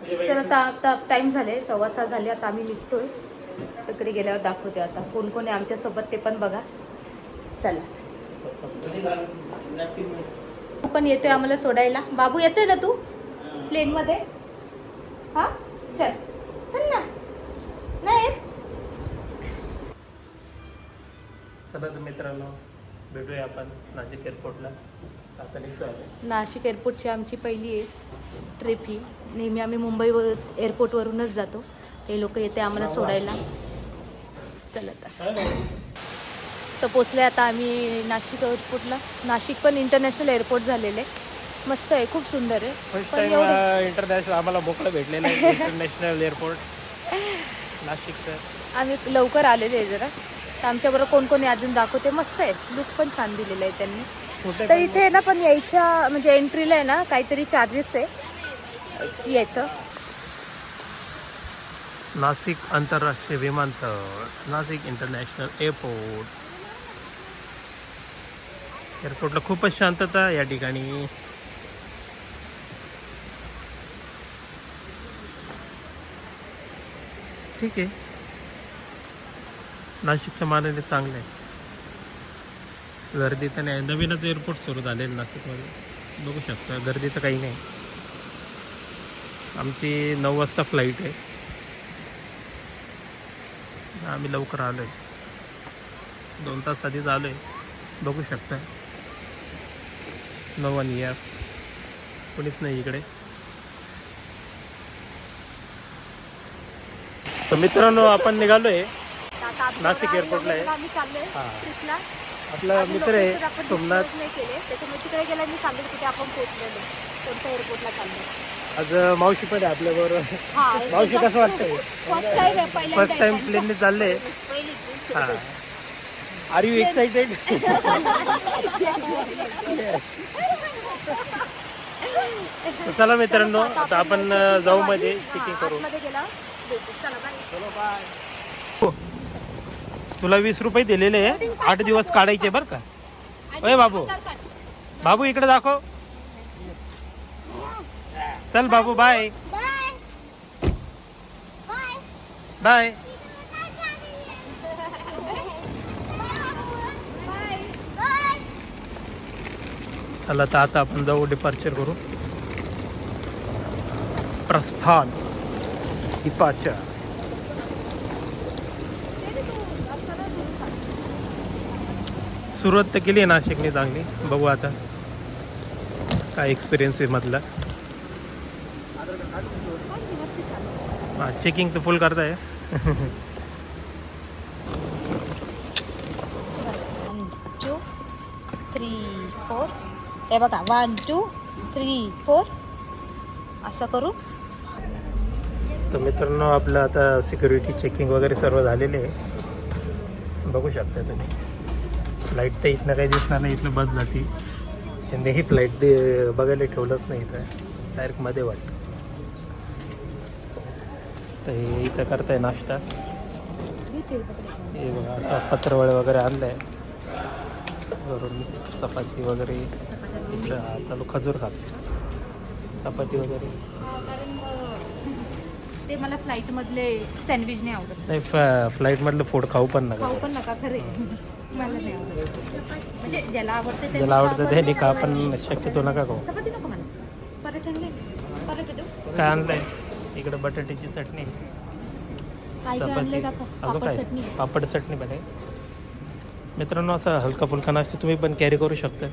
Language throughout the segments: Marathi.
चला आता आता टाइम झाले सव्वा सहा झाले आता आम्ही निघतोय. तिकडे गेल्यावर दाखवते आता. कोण कोण आहे आमच्यासोबत ते पण बघा. चला. तू पण येतोय आम्हाला सोडायला. बाबू येतोय ना तू? प्लेनमध्ये? हा? चल. चल ना. नाही येत? चला तर मित्रांनो भेटूया आपण नाशिक एअरपोर्टला नाशिक एअरपोर्टची आमची पहिली आहे ट्रिप ही. नेहमी आम्ही मुंबईवर एअरपोर्टवरूनच जातो. हे लोक येते आम्हाला सोडायला. चला तर. तर पोचले आता आम्ही नाशिक एअरपोर्टला. नाशिक पण इंटरनॅशनल एअरपोर्ट झालेलं. मस्त आहे खूप सुंदर आहे. पण एवढं इंटरनॅशनल आम्हाला मोकळं भेटलेलं आहे इंटरनॅशनल एअरपोर्ट नाशिकचं. आम्ही लवकर आलेले आहे जरा. तर आमच्याबरोबर कोण कोणी अजून दाखवते. मस्त आहे. लुक पण छान दिलेलं आहे त्यांनी. तर इथे ना पण यायच्या म्हणजे एंट्रीला आहे ना काहीतरी चार्जेस आहे. यायचं. नाशिक आंतरराष्ट्रीय विमानतळ नाशिक इंटरनॅशनल एअरपोर्ट एअरपोर्टला खूपच शांतता या ठिकाणी. ठीक आहे. नाशिकच्या मानाने चांगलं आहे. गर्दी तर नाही. नवीनच एअरपोर्ट सुरू झालेलं नाशिकमध्ये. बघू शकता गर्दी तर काही नाही. आमची नऊ वाजता फ्लाईट आहे. आम्ही लवकर आलो आहे दोन तास आधीच आलो आहे बघू शकता. नऊ आणि या. कोणीच नाही इकडे. तर मित्रांनो आपण निघालो आहे नाशिक एअरपोर्टला आहे. आपला मित्र आहे सोमनाथ. disclose नाही केले. त्याच्यामुळे तिकडे गेला मी सांगेल कुठे आपण पोहोचलेलो कोणत्या एअरपोर्टला चाललो आज मावशी पण आहे आपल्याबरोबर. हा मावशी कसं वाटतंय? फर्स्ट टाइम आहे पहिल्यांदा फर्स्ट टाइम आहे. प्लेनने चालले. पहिली trip. हा. आर यू एक्साइटेड चला मित्रांनो आता आपण अ, जाऊ मध्ये चेकिंग करू. आतमध्ये गेला. भेटू. चला बाय हो. तुला वीस रुपये दिलेले आहे. आठ दिवस काढायचे बरं का. ओय बाबू. बाबू इकडे दाखव. चल बाबू बाय बाय चला तर आता आपण जाऊ डिपार्चर करू. प्रस्थान. डिपार्चर सुरुवात तर केली आहे नाशिकने चांगली. बघू आता काय एक्सपिरियन्स आहे मधला. हां चेकिंग तर फुल करताय. वन टू थ्री फोर हे बघा वन टू थ्री फोर असं करू तर मित्रांनो आपलं आता सिक्युरिटी चेकिंग वगैरे सर्व झालेले आहे. बघू शकता तुम्ही. फ्लाईट तर इथनं काही दिसणार नाही इथनं बस जाती. त्यांनी ही फ्लाईट दे बघायला ठेवलंच नाही इथं. डायरेक्टमध्ये वाटतं तर हे इथं करताय नाश्ता. हे बघा आता पत्रवळे वगैरे आणलं आहे वरून चपाती वगैरे. इथं चालू खजूर खात. चपाती वगैरे. ते मला फ्लाईट मधले सँडविच नाही आवडत. नाही फ्ला फ्लाईटमधलं फूड खाऊ पण नका. खाऊ पण नका खरे. मला नाही आवडत म्हणजे ज्याला आवडते ज्याला त्यांनी खा पण शक्यतो नका खाऊ. चपाती नको मला पराठा आणले पराठा देऊ. काय आणलंय? इकडे बटाट्याची चटणी. काय काय आणले चपाती दाखव. अजून पापड काय? चटणी. पापड चटणी पण आहे. मित्रांनो असं हलका फुलका नाश्ता तुम्ही पण कॅरी करू शकता.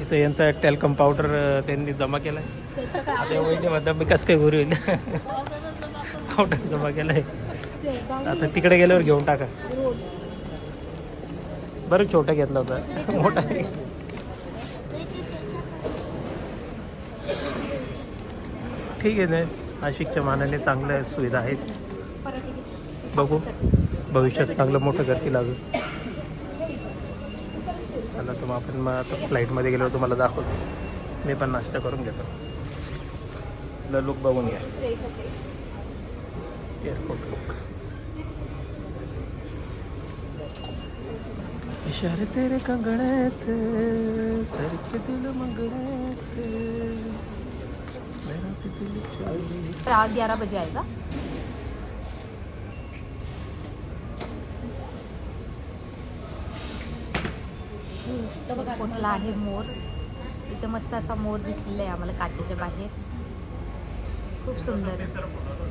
इथं यांचा टॅल्कम पावडर त्यांनी जमा केलाय. त्याचं काय? आता वहिनी म्हणतात मी कसं काय घरी होईल पावडर जमा केलाय. ते गावी आता तिकडे गेल्यावर घेऊन टाका. बरं छोटा घेतला होता. मोठा. ठीक आहे ना. नाशिकच्या मानाने चांगल्या सुविधा आहेत. बघू. भविष्यात चांगलं मोठं करतील अजून. चला तर मग आपण मग आता फ्लाईटमध्ये गेलो तुम्हाला दाखवतो. मी पण नाश्ता करून घेतो. लुक बघून घ्या. एअरपोर्ट लुक इशारे तेरे कंगण्यात सरके दिल मंगण्यात रात ग्यारह बजे आएगा। कुठला आहे मोर? इथं मस्त असा मोर दिसलेला आहे आम्हाला काचेच्या बाहेर. खूप सुंदर.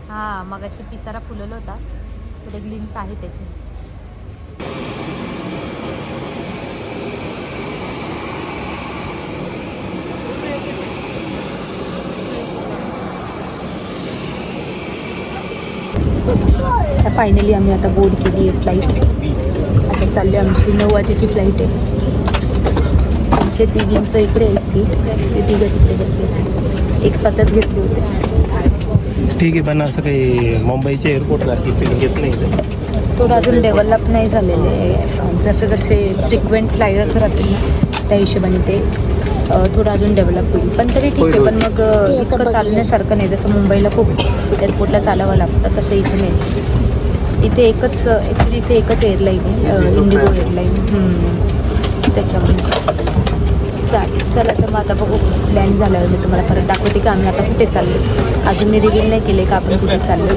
हां मग अशी पिसारा फुलवला होता. पुढे ग्लिम्स आहे त्याचे. फायनली आम्ही आता बोर्ड केली आहे फ्लाईट आता चालली आमची नऊ वाजेची फ्लाईट आहे. आमचे तिघींचं इकडे आहे सीट ते तिघं तिकडे बसले एक स्वतःच घेतले होते. ठीक आहे पण असं काही मुंबईच्या एअरपोर्टसारखी फिलिंग येत नाही. थोडं अजून डेव्हलप नाही झालेले. आहे जसे जसे फ्रिक्वेंट फ्लायर्स राहतील त्या हिशोबाने ते थोडं अजून डेव्हलप होईल. पण तरी ठीक आहे पण मग इतकं चालण्यासारखं नाही. जसं मुंबईला खूप एअरपोर्टला चालावं लागतं तसं इथे नाही. इथे एकच ॲक्च्युली इथे एकच एअरलाईन आहे इंडिगो एअरलाईन त्याच्यामुळे. चालेल चला तर मग आता बघू. लँड झाल्यावर मी तुम्हाला परत दाखवते की आम्ही आता कुठे चाललो अजून मी रिव्हील नाही केले का आपण कुठे चाललो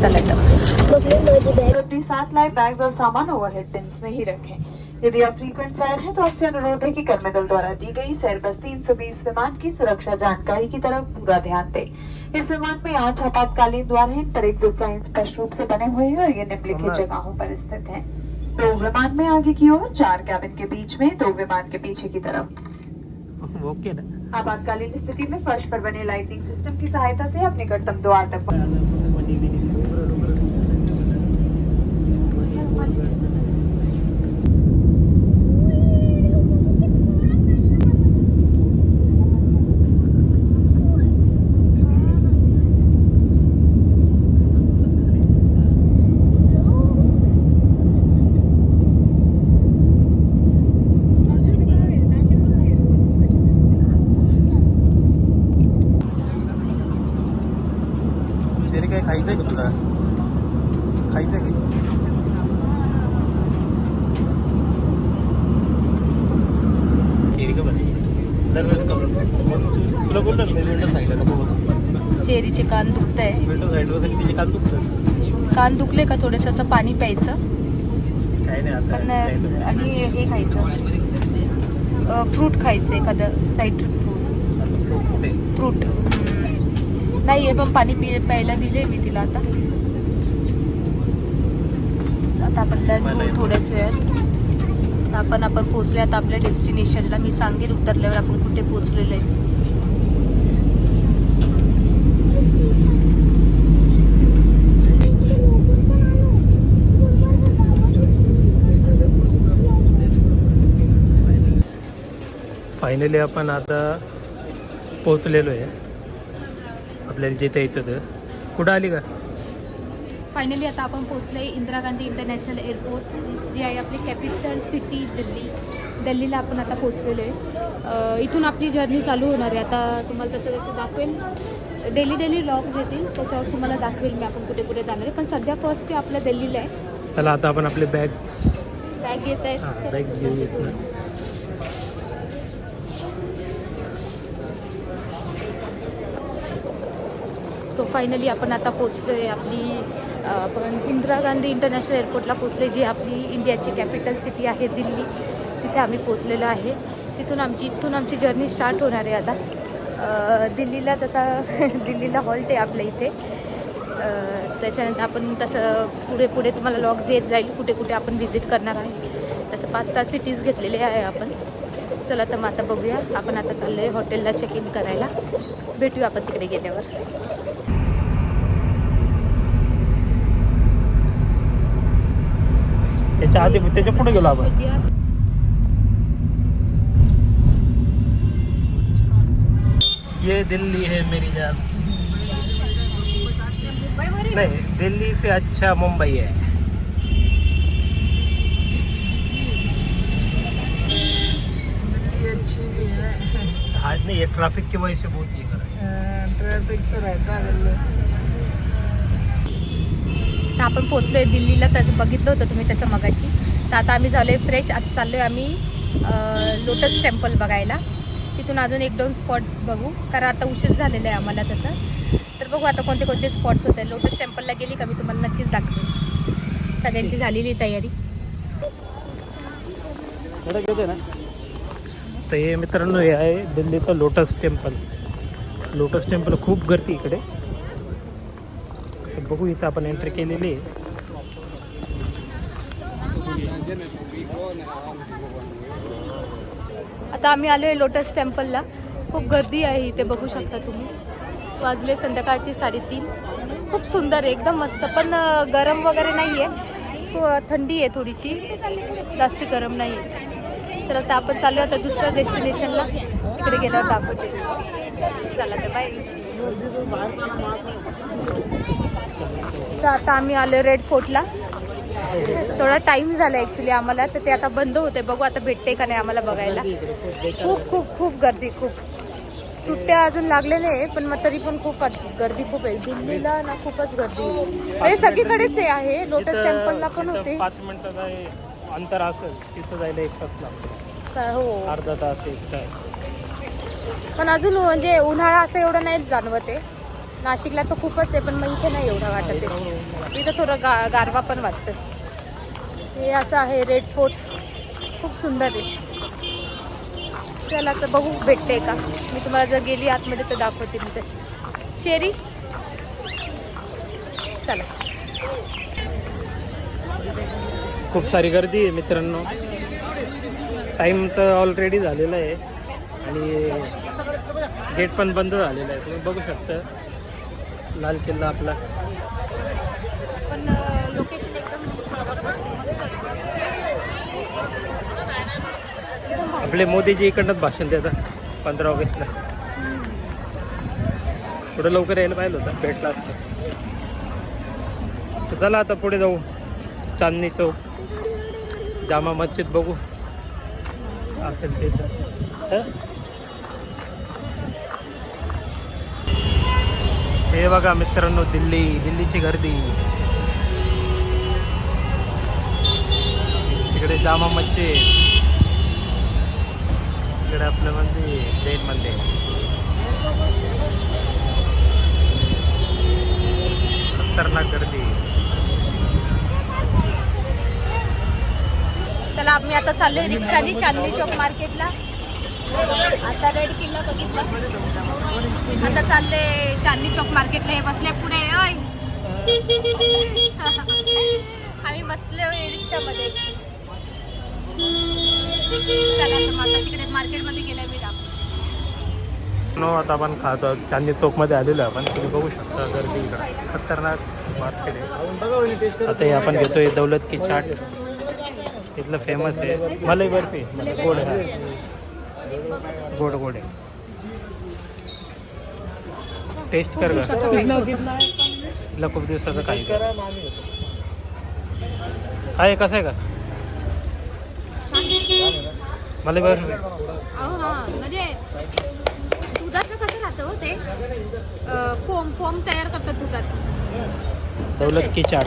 चला तर. अपनी साथ लाए बैग्स और सामान ओवरहेड बिन्स में ही रखें. यदि आप फ्रीक्वेंट फ्लायर हैं तो आपसे अनुरोध है कि कर्मदल द्वारा दी गई सेरबस तीन सौ बीस विमान की सुरक्षा जानकारी की तरफ़ पूरा ध्यान दें। इस विमान में आठ आपातकालीन द्वार हैं पर एक जिप स्पष्ट रूप से बने हुए हैं और ये निम्नलिखित जगहों पर स्थित हैं। दो विमान में आगे की ओर चार कैबिन के बीच में दो विमान के पीछे की तरफ। ओके ना। आपातकालीन स्थिति में फर्श पर बने लाइटिंग सिस्टम की सहायता से अपने निकटतम द्वार तक पहुंच- तरी काय खायचंय का तुला खायचंय काय केरी का बस दरवेळेस का तू तुला विंडो साईडला नको बस. चेरीचे कान दुखत आहे विंडो तिचे काल दुखतं कान दुखले का थोडंसं असं पाणी प्यायचं? काय नाही. आणि हे खायचं. फ्रूट खायचं एखादं साईट्रिक फ्रूट? फ्रूट नाही आहे पण पाणी पि प्यायला दिले मी तिला आता. आता आपण थोड्याच वेळात. आता आपण आपण पोहोचले आता आपल्या डेस्टिनेशनला. मी सांगेन उतरल्यावर आपण कुठे पोहोचलेलो आहे. फायनली आपण आता पोचलेलो आहे. आपल्याला जिथे येतं कुठं आली का? फायनली आता आपण पोहोचले इंदिरा गांधी इंटरनॅशनल एअरपोर्ट जी आहे आपली कॅपिटल सिटी दिल्ली. दिल्लीला आपण आता पोहोचलेलो आहे. इथून आपली जर्नी चालू होणार आहे. आता तुम्हाला तसं तसं दाखवेल डेली डेली लॉग्स येतील त्याच्यावर तुम्हाला दाखवेल मी आपण कुठे कुठे जाणार आहे. पण सध्या फर्स्ट डे आपल्या दिल्लीला आहे. चला आता आपण आपले बॅग्स बॅग येत आहेत. फायनली आपण आता पोचलो आहे आपली आपण इंदिरा गांधी इंटरनॅशनल एअरपोर्टला पोचले जी आपली इंडियाची कॅपिटल सिटी आहे दिल्ली. तिथे आम्ही पोचलेलो आहे. तिथून आमची इथून आमची जर्नी स्टार्ट होणार आहे आता. दिल्लीला तसा दिल्लीला हॉल्ट आहे आपल्या इथे. त्याच्यानंतर आपण तसं पुढे पुढे तुम्हाला लॉग येत जाईल. कुठे कुठे आपण व्हिजिट करणार आहे. तसं पाच सहा सिटीज घेतलेले आहे आपण. चला तर मग आता बघूया. आपण आता चाललो आहे हॉटेलला चेक इन करायला. भेटूया आपण तिकडे गेल्यावर. त्याच्या आधी त्याच्या पुढे गेलो आपण. ये दिल्ली है मेरी जान. नहीं दिल्ली से अच्छा मुंबई है. अच्छी भी है। आज नहीं ये ट्रैफ़िक की वजह से बहुत है ट्रैफ़िक तो रहता है दिल्ली। तर आपण पोचलोय दिल्लीला तसं बघितलं होतं तुम्ही तसं मगाशी. तर आता आम्ही झालोय फ्रेश आता चाललोय आम्ही लोटस टेम्पल बघायला. तिथून अजून एक दोन स्पॉट बघू कारण आता उशीर झालेला आहे आम्हाला तसं. तर बघू आता कोणते कोणते स्पॉट्स होते. लोटस टेम्पलला गेली का मी तुम्हाला नक्कीच दाखवेन. सगळ्यांची झालेली तयारी. तर हे मित्रांनो हे आहे दिल्लीचं लोटस टेम्पल लोटस टेम्पल खूप गर्दी इकडे. तर बघू इथं आपण एंट्री केलेली आहे. आता आम्ही आलो आहे लोटस टेम्पलला. खूप गर्दी आहे इथे बघू शकता तुम्ही. वाजले संध्याकाळची साडेतीन. खूप सुंदर आहे एकदम मस्त. पण गरम वगैरे नाही आहे थंडी आहे थोडीशी. जास्ती गरम नाही आहे तर आता आपण चाललो आता दुसऱ्या डेस्टिनेशनला तिकडे गेल्यावर दाखवते. चला तर बाय तर आता आम्ही आलो रेड फोर्टला थोडा टाइम झाला ॲक्च्युली आम्हाला तर ते आता बंद होते बघू आता भेटते का नाही आम्हाला बघायला. खूप खूप खूप गर्दी खूप. सुट्ट्या अजून लागलेल्या आहे पण मग तरी पण खूप गर्दी खूप आहे. दिल्लीला ना खूपच गर्दी आहे. म्हणजे सगळीकडेच आहे लोटस टेम्पलला पण होते. पाच मिनिटाचा हे अंतर असेल तिथं जायला एक तास लागतो. हो. अर्धा तास एक तास. पण अजून म्हणजे उन्हाळा असं एवढं नाही जाणवत आहे. नाशिकला तर खूपच आहे पण मग इथे नाही एवढा वाटत आहे. इथं थोडं गा गारवा पण वाटतं. हे असं आहे रेड फोर्ट खूप सुंदर आहे. चला तर बघू भेटते का? मी तुम्हाला जर गेली आतमध्ये तर दाखवते मी तशी. चेरी चला. खूप सारी गर्दी आहे मित्रांनो. टाईम तर ऑलरेडी झालेला आहे. आणि गेट पण बंद झालेलं आहे. तुम्ही बघू शकता. लाल किल्ला आपला. पण लोकेशन एकदम जबरदस्त आहे, मस्त आहे. एकदम भारी. आपले मोदीजी इकडनंच भाषण देतात पंधरा ऑगस्टला. थोडं लवकर यायला पाहिलं होतं भेटला असतं. तर चला आता पुढे जाऊ चांदणी चौक. जामा मस्जिद बघू. असेल ते बघा मित्रांनो दिल्ली दिल्लीची गर्दी. तिकडे जामा मस्जिद. इकडे आपलं मंदिर जैन मंदिर. खतरनाक गर्दी. चला आम्ही आता चाललोय रिक्षाने चांदणी चौक मार्केटला. आता रेड किल्ला बघितला. आता चालले चांदणी चौक मार्केटला हे बसले पुढे ओय. आम्ही बसले रिक्षामध्ये. तिकडे मार्केटमध्ये गेलाय मी नो आता आपण खातो चांदणी चौकमध्ये आलेलो आहे आपण. तुम्ही बघू शकता गर्दी खतरनाक मार्केट आहे. आता हे आपण घेतोय दौलत की चाट. इथलं फेमस आहे. मलाई बर्फी. गोड गोड गोड आहे. टेस्ट कर इथलं खूप दिवसाचं काही आहे कसं आहे का? अहो हा म्हणजे दुधाचं कसं राहतं हो ते? फोम फोम तयार करतात दुधाचं. दौलत की चाट.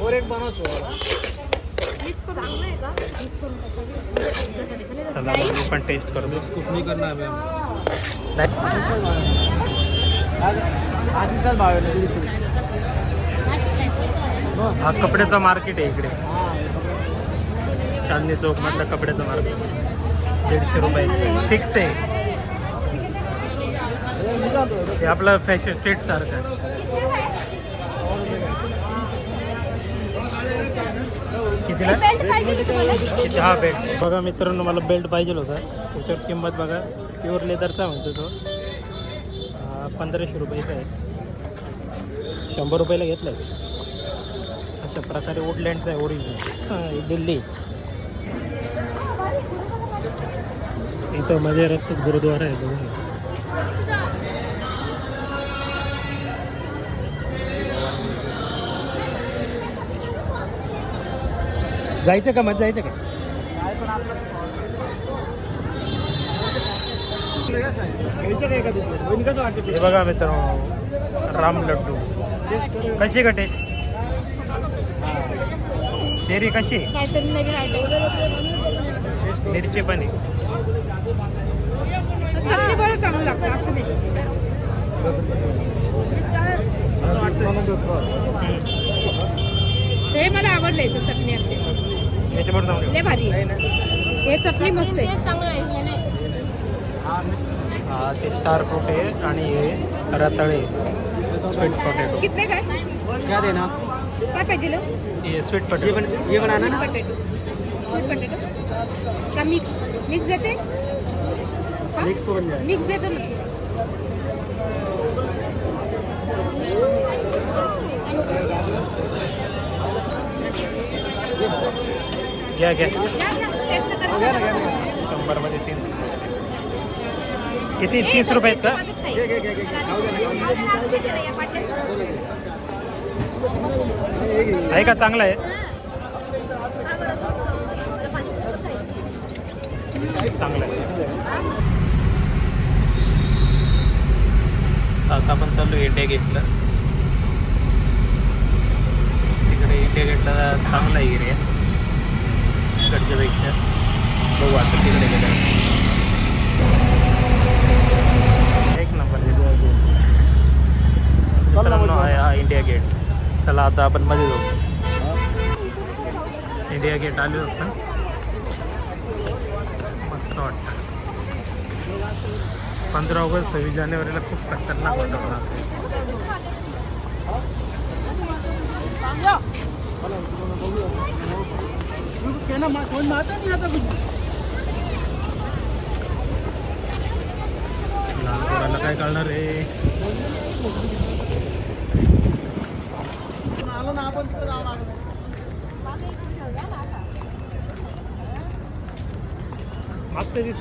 करून. चांगलं आहे का? पण टेस्ट करतो. कुछ नहीं करना हा कपड्याचा मार्केट आहे इकडे. चांदणी चौक मधला कपड्याचं मार्केट दीडशे रुपये. फिक्स आहे. हे आपलं फॅशन स्ट्रीट सारखं. कितीला बेल्ट किती? हा बघा मित्रांनो मला बेल्ट पाहिजे होता. त्याच्यावर किंमत बघा. प्युअर लेदरचा म्हणतो तो. पंधराशे रुपयाचा आहे. शंभर रुपयाला घेतला आहे अशा प्रकारे वुडलँडचा आहे ओरिजिनल दिल्ली. इथं माझ्या रस्त्यात गुरुद्वारा आहे बघा. जायचं का मध्ये जायचं का? हे बघा मित्रांनो राम लड्डू. कशी कटे शेरी कशी? मिरची पण असं वाटत ते मला आवडलंय चटणी असते लय भारी. हे चटणी मस्त आहे. हा ते स्टार फ्रूट आहे आणि हे रताळे स्वीट पोटॅटो. कितने काय? क्या देना? काय पाहिजे हे स्वीट पोटॅटो. बन ये बनाना ना? पटेटो स्वीट पटेटो का मिक्स मिक्स देते? हा? मिक्स मिक्स देतो ना. घ्या घ्या. शंभरमध्ये तीन. किती? तीस रुपये आहेत का. आहे का? चांगला आहे. चांगलं आहे. आता आपण चालू इंडिया गेटला तिकडे इंडिया गेटला चांगला एरिया इकडच्या पेक्षा बघू आता तिकडे गेल्यावर एक नंबर. इंडिया गेट चला आता आपण मध्ये जाऊ. इंडिया गेट आले होतं मस्त वाटतं. पंधरा ऑगस्ट सव्वीस जानेवारीला खूप खतरनाक होतं. कहना मा- समझ में आता नहीं आता कुछ लहान पोराला काय कळणार आहे आलो ना आपण लागलं मस्त दिसत